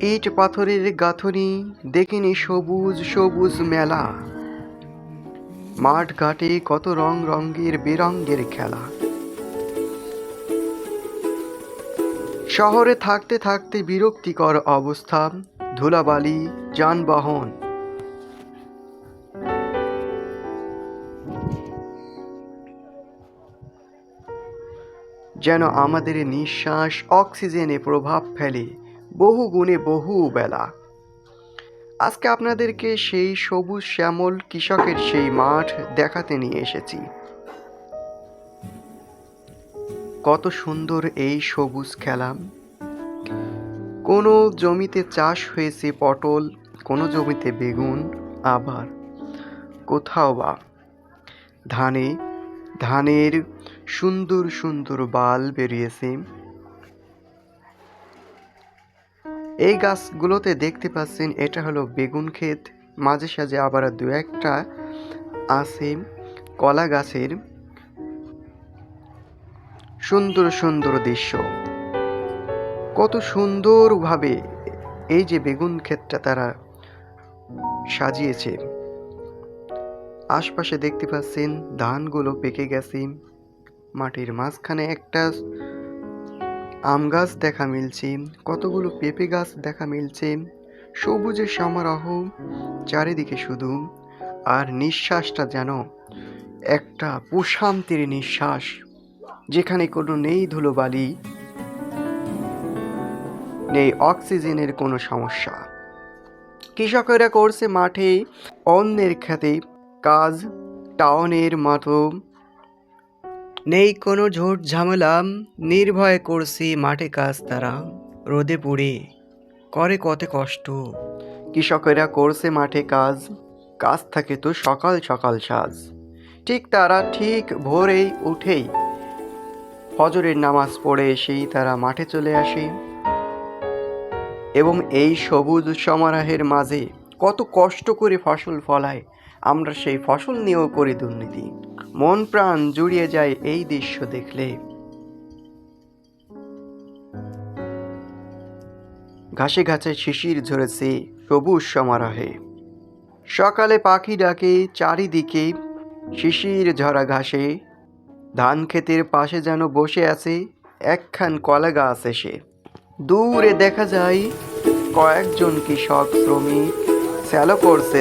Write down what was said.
ইট পাথরের গাঁথনি, দেখিনি সবুজ সবুজ মেলা। মাঠ ঘাটে কত রং রঙের বেরঙ্গের খেলা। শহরে থাকতে থাকতে বিরক্তিকর অবস্থা, ধুলাবালি, যানবাহন। যেন আমাদের নিঃশ্বাস অক্সিজেনে প্রভাব ফেলে। বহু গুণে বহু বেলা। আজকে আপনাদেরকে সেই সবুজ শ্যামল কৃষকের সেই মাঠ দেখাতে নিয়ে এসেছি। কত সুন্দর এই সবুজ খেলাম। কোনো জমিতে চাষ হয়েছে পটল, কোনো জমিতে বেগুন, আবার কোথাও বা। ধানে, ধানের সুন্দর সুন্দর বাল বেরিয়েছে। এই গাছগুলোতে দেখতে পাচ্ছেন, এটা হলো বেগুন ক্ষেত। মাঝে সাঝে আবার দু একটা আছে কলা গাছের সুন্দর সুন্দর দৃশ্য। কত সুন্দরভাবে এই যে বেগুন ক্ষেতটা তারা সাজিয়েছে। আশপাশে দেখতে পাচ্ছেন, ধানগুলো পেকে গেছে। মাটির মাঝখানে একটা আম গাছ দেখা মিলছে, কতগুলো পেঁপে গাছ দেখা মিলছে সবুজের সমারোহ, চারিদিকে শুধু, আর নিঃশ্বাসটা যেন একটা প্রশান্তির নিঃশ্বাস, যেখানে কোনো নেই ধুলোবালি, নেই অক্সিজেনের কোনো সমস্যা। কৃষকেরা করছে মাঠে অন্যের খেতে, কাজ টাউনের মতো নেই কোনো ঝোট ঝামেলা, নির্ভয় করছে মাঠে কাজ তারা রোদে পুড়ে, করে কত কষ্ট। কৃষকেরা করছে মাঠে কাজ কাজ থাকে তো সকাল সকাল সাজ। ঠিক তারা ঠিক ভোরেই উঠেই ফজরের নামাজ পড়ে এসেই তারা মাঠে চলে আসে। এবং এই সবুজ সমারোহের মাঝে কত কষ্ট করে ফসল ফলায়। আমরা সেই ফসল নিয়েও করি দুর্নীতি। মন প্রাণ জুড়িয়ে যায় এই দৃশ্য দেখলে। ঘাসে ঘাসে শিশির ঝরেছে সবুজ সমারোহে। সকালে পাখি ডাকে চারিদিকে, শিশির ঝরা ঘাসে। ধান ক্ষেতের পাশে যেন বসে আছে একখান কলা গাছ এসে। দূরে দেখা যায় কয়েকজন কৃষক শ্রমিক, স্যালো করছে।